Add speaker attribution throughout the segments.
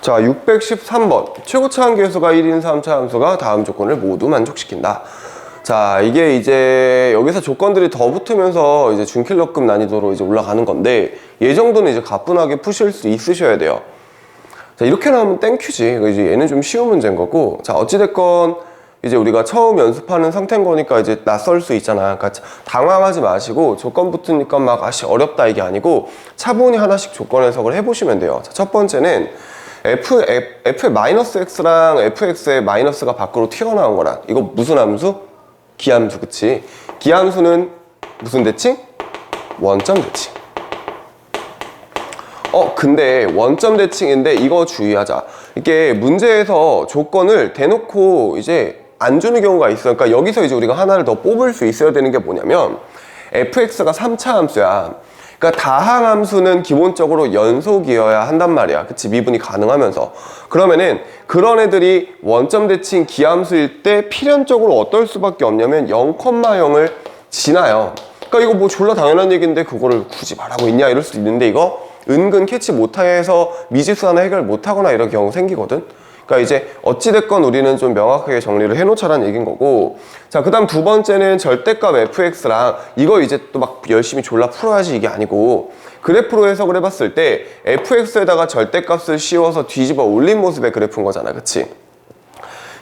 Speaker 1: 자, 613번. 최고차 함계수가 1인 3차 함수가 다음 조건을 모두 만족시킨다. 자, 이게 이제 여기서 조건들이 더 붙으면서 이제 준킬러급 난이도로 이제 올라가는 건데 얘 정도는 이제 가뿐하게 푸실 수 있으셔야 돼요. 자, 이렇게 나오면 땡큐지. 그거 이제 얘는 좀 쉬운 문제인 거고. 자, 어찌됐건 이제 우리가 처음 연습하는 상태인 거니까 이제 낯설 수 있잖아. 그러니까 당황하지 마시고 조건 붙으니까 막 아씨 어렵다 이게 아니고 차분히 하나씩 조건 해석을 해보시면 돼요. 자, 첫 번째는 f, f, f의 마이너스 x랑 fx의 마이너스가 밖으로 튀어나온 거랑 이거 무슨 함수? 기함수 그치? 기함수는 무슨 대칭? 원점 대칭. 어, 근데 원점 대칭인데 이거 주의하자. 이게 문제에서 조건을 대놓고 이제 안 주는 경우가 있어. 그러니까 여기서 이제 우리가 하나를 더 뽑을 수 있어야 되는 게 뭐냐면 fx가 3차 함수야. 그러니까 다항 함수는 기본적으로 연속이어야 한단 말이야. 그치? 미분이 가능하면서. 그러면은 그런 애들이 원점 대칭 기함수일 때 필연적으로 어떨 수밖에 없냐면 0,0을 지나요. 그러니까 이거 뭐 졸라 당연한 얘기인데 그거를 굳이 말하고 있냐 이럴 수도 있는데 이거 은근 캐치 못해서 미지수 하나 해결 못하거나 이런 경우 생기거든. 그러니까 이제 어찌됐건 우리는 좀 명확하게 정리를 해놓자라는 얘기인 거고 자 그 다음 두 번째는 절대값 fx랑 이거 이제 또 막 열심히 졸라 풀어야지 이게 아니고 그래프로 해석을 해봤을 때 fx에다가 절대값을 씌워서 뒤집어 올린 모습의 그래프인 거잖아 그치?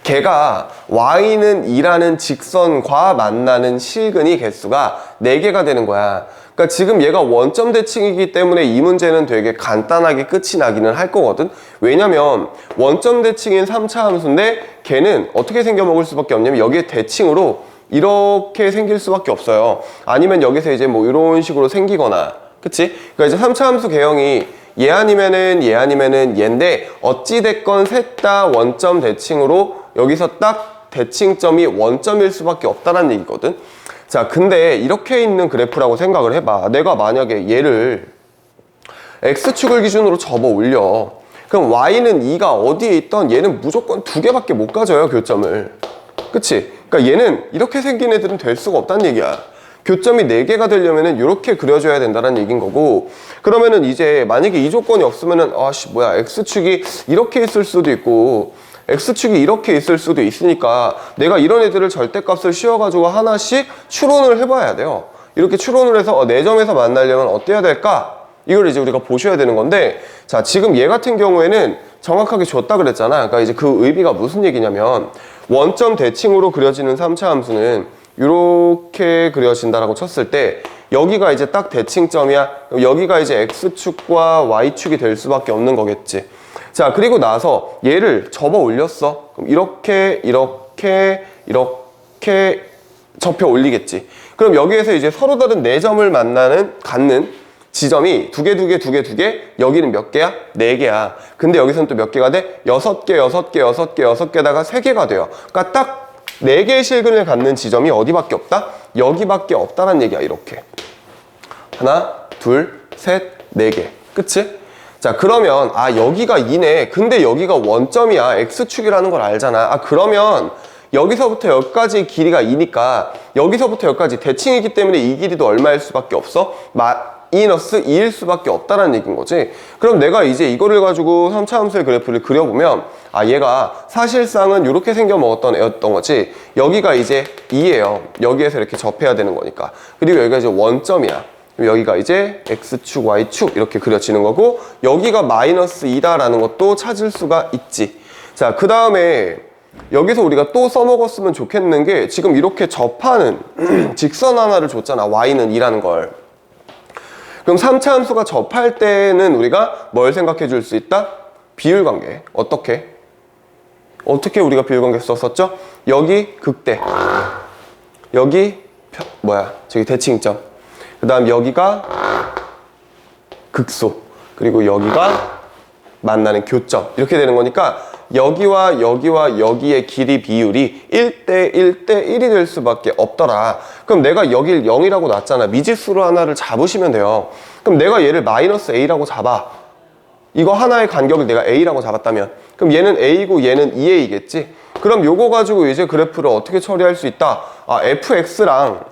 Speaker 1: 걔가 y는 2라는 직선과 만나는 실근이 개수가 4개가 되는 거야. 그러니까 지금 얘가 원점 대칭이기 때문에 이 문제는 되게 간단하게 끝이 나기는 할 거거든. 왜냐면 원점 대칭인 3차 함수인데 걔는 어떻게 생겨 먹을 수밖에 없냐면 여기에 대칭으로 이렇게 생길 수밖에 없어요. 아니면 여기서 이제 뭐 이런 식으로 생기거나 그치? 그러니까 이제 3차 함수 개형이 얘 아니면은 얘 아니면은 얘인데 어찌됐건 셋 다 원점 대칭으로 여기서 딱 대칭점이 원점일 수밖에 없다는 얘기거든. 자, 근데 이렇게 있는 그래프라고 생각을 해봐. 내가 만약에 얘를 x축을 기준으로 접어 올려. 그럼 y는 2가 어디에 있던 얘는 무조건 두 개밖에 못 가져요, 교점을. 그치? 그러니까 얘는 이렇게 생긴 애들은 될 수가 없다는 얘기야. 교점이 4개가 되려면은 이렇게 그려줘야 된다는 얘기인 거고 그러면은 이제 만약에 이 조건이 없으면은 아씨 뭐야 x축이 이렇게 있을 수도 있고 x축이 이렇게 있을 수도 있으니까 내가 이런 애들을 절대값을 씌워가지고 하나씩 추론을 해봐야 돼요 이렇게 추론을 해서 어, 4점에서 만나려면 어때야 될까? 이걸 이제 우리가 보셔야 되는 건데 자 지금 얘 같은 경우에는 정확하게 줬다 그랬잖아 그러니까 이제 그 의미가 무슨 얘기냐면 원점 대칭으로 그려지는 3차 함수는 이렇게 그려진다라고 쳤을 때 여기가 이제 딱 대칭점이야. 여기가 이제 x축과 y축이 될 수밖에 없는 거겠지. 자, 그리고 나서 얘를 접어 올렸어. 그럼 이렇게 이렇게 이렇게 접혀 올리겠지. 그럼 여기에서 이제 서로 다른 네 점을 만나는 갖는 지점이 두 개, 두 개, 두 개, 두 개. 여기는 몇 개야? 네 개야. 근데 여기서는 또 몇 개가 돼? 여섯 개, 여섯 개, 여섯 개, 여섯 개다가 세 개가 돼요. 그러니까 딱 네 개의 실근을 갖는 지점이 어디밖에 없다? 여기밖에 없다는 얘기야, 이렇게. 하나, 둘, 셋, 네 개. 그치? 자, 그러면, 아, 여기가 2네. 근데 여기가 원점이야. X축이라는 걸 알잖아. 아, 그러면, 여기서부터 여기까지 길이가 2니까, 여기서부터 여기까지 대칭이기 때문에 이 길이도 얼마일 수밖에 없어? 마이너스 2일 수밖에 없다는 얘기인 거지. 그럼 내가 이제 이거를 가지고 3차 함수의 그래프를 그려보면, 아, 얘가 사실상은 이렇게 생겨 먹었던 애였던 거지. 여기가 이제 2예요. 여기에서 이렇게 접해야 되는 거니까. 그리고 여기가 이제 원점이야. 여기가 이제 x축, y축 이렇게 그려지는 거고 여기가 마이너스 2다라는 것도 찾을 수가 있지. 자, 그 다음에 여기서 우리가 또 써먹었으면 좋겠는 게 지금 이렇게 접하는 직선 하나를 줬잖아. y는 2라는 걸. 그럼 3차 함수가 접할 때는 우리가 뭘 생각해 줄 수 있다? 비율 관계. 어떻게? 어떻게 우리가 비율 관계 썼었죠? 여기 극대. 여기 펴- 뭐야? 저기 대칭점. 그 다음 여기가 극소. 그리고 여기가 만나는 교점. 이렇게 되는 거니까 여기와 여기와 여기의 길이 비율이 1대 1대 1이 될 수밖에 없더라. 그럼 내가 여길 0이라고 놨잖아. 미지수로 하나를 잡으시면 돼요. 그럼 내가 얘를 마이너스 a라고 잡아. 이거 하나의 간격을 내가 a라고 잡았다면. 그럼 얘는 a고 얘는 2a겠지? 그럼 요거 가지고 이제 그래프를 어떻게 처리할 수 있다? 아 fx랑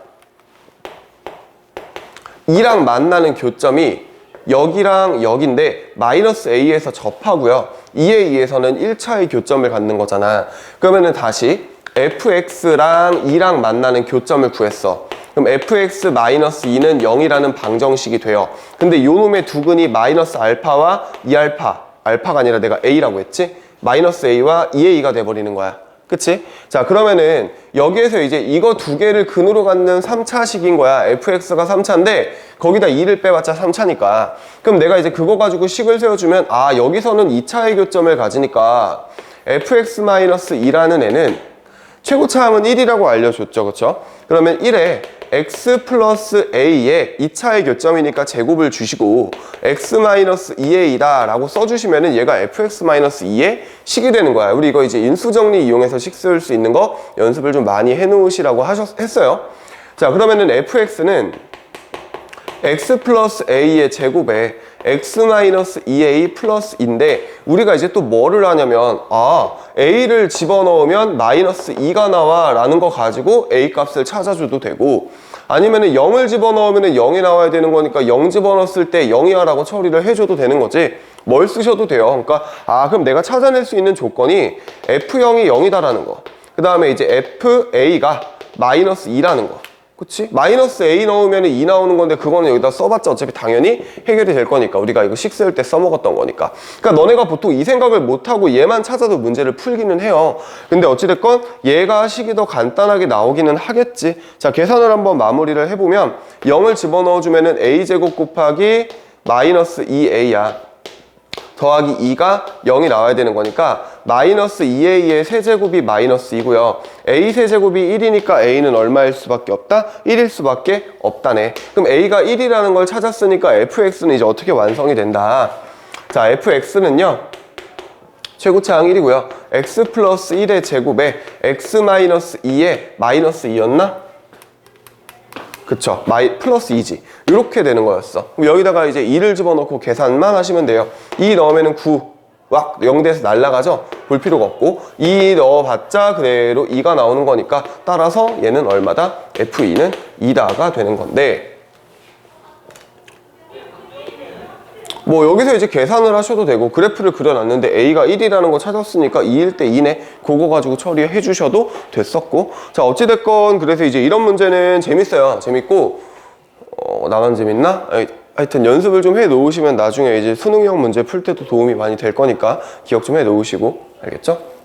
Speaker 1: 2랑 만나는 교점이 여기랑 여기인데 마이너스 a에서 접하고요. 2에 2에서는 1차의 교점을 갖는 거잖아. 그러면은 다시 fx랑 2랑 만나는 교점을 구했어. 그럼 fx 마이너스 2는 0이라는 방정식이 돼요. 근데 요 놈의 두근이 마이너스 알파와 2알파, 알파가 아니라 내가 a라고 했지? 마이너스 a와 2a가 돼버리는 거야. 그치? 자, 그러면은 여기에서 이제 이거 두 개를 근으로 갖는 3차식인 거야. fx가 3차인데 거기다 2를 빼봤자 3차니까. 그럼 내가 이제 그거 가지고 식을 세워주면 아, 여기서는 2차의 교점을 가지니까 fx-2라는 애는 최고차함은 1이라고 알려줬죠. 그쵸? 그러면 1에 x 플러스 a의 2차의 교점이니까 제곱을 주시고 x 마이너스 2a다 라고 써주시면은 얘가 fx 마이너스 2의 식이 되는 거야. 우리 이거 이제 인수정리 이용해서 식 쓸 수 있는 거 연습을 좀 많이 해놓으시라고 하셨, 했어요. 자, 그러면은 fx는 x 플러스 a의 제곱에 x 마이너스 2a 플러스인데 우리가 이제 또 뭐를 하냐면 아 a를 집어넣으면 마이너스 2가 나와 라는 거 가지고 a 값을 찾아줘도 되고 아니면 은 0을 집어넣으면 0이 나와야 되는 거니까 0 집어넣었을 때 0이야 라고 처리를 해줘도 되는 거지. 뭘 쓰셔도 돼요. 그러니까 아 그럼 내가 찾아낼 수 있는 조건이 f0이 0이다라는 거그 다음에 이제 fa가 마이너스 2라는 거 그치? 마이너스 A 넣으면 2 나오는 건데 그거는 여기다 써봤자 어차피 당연히 해결이 될 거니까. 우리가 이거 식쓸때 써먹었던 거니까. 그러니까 너네가 보통 이 생각을 못하고 얘만 찾아도 문제를 풀기는 해요. 근데 어찌됐건 얘가 식이 더 간단하게 나오기는 하겠지. 자 계산을 한번 마무리를 해보면 0을 집어넣어주면 A제곱 곱하기 마이너스 2A야. 더하기 2가 0이 나와야 되는 거니까 마이너스 2a의 세제곱이 마이너스 2고요. a 세제곱이 1이니까 a는 얼마일 수밖에 없다? 1일 수밖에 없다네. 그럼 a가 1이라는 걸 찾았으니까 fx는 이제 어떻게 완성이 된다? 자, fx는요. 최고차항 1이고요. x 플러스 1의 제곱에 x 마이너스 2의 마이너스 2였나? 그쵸. 마이, 플러스 2지. 이렇게 되는 거였어. 그럼 여기다가 이제 2를 집어넣고 계산만 하시면 돼요. 2 넣으면은 9. 막 0대에서 날라가죠? 볼 필요가 없고 2 넣어봤자 그대로 2가 나오는 거니까 따라서 얘는 얼마다? F2는 2다가 되는 건데 뭐 여기서 이제 계산을 하셔도 되고 그래프를 그려놨는데 A가 1이라는 거 찾았으니까 2일 때 2네 그거 가지고 처리해 주셔도 됐었고 자 어찌됐건 그래서 이제 이런 문제는 재밌어요 재밌고 어, 나만 재밌나? 아이, 하여튼 연습을 좀 해 놓으시면 나중에 이제 수능형 문제 풀 때도 도움이 많이 될 거니까 기억 좀 해 놓으시고 알겠죠?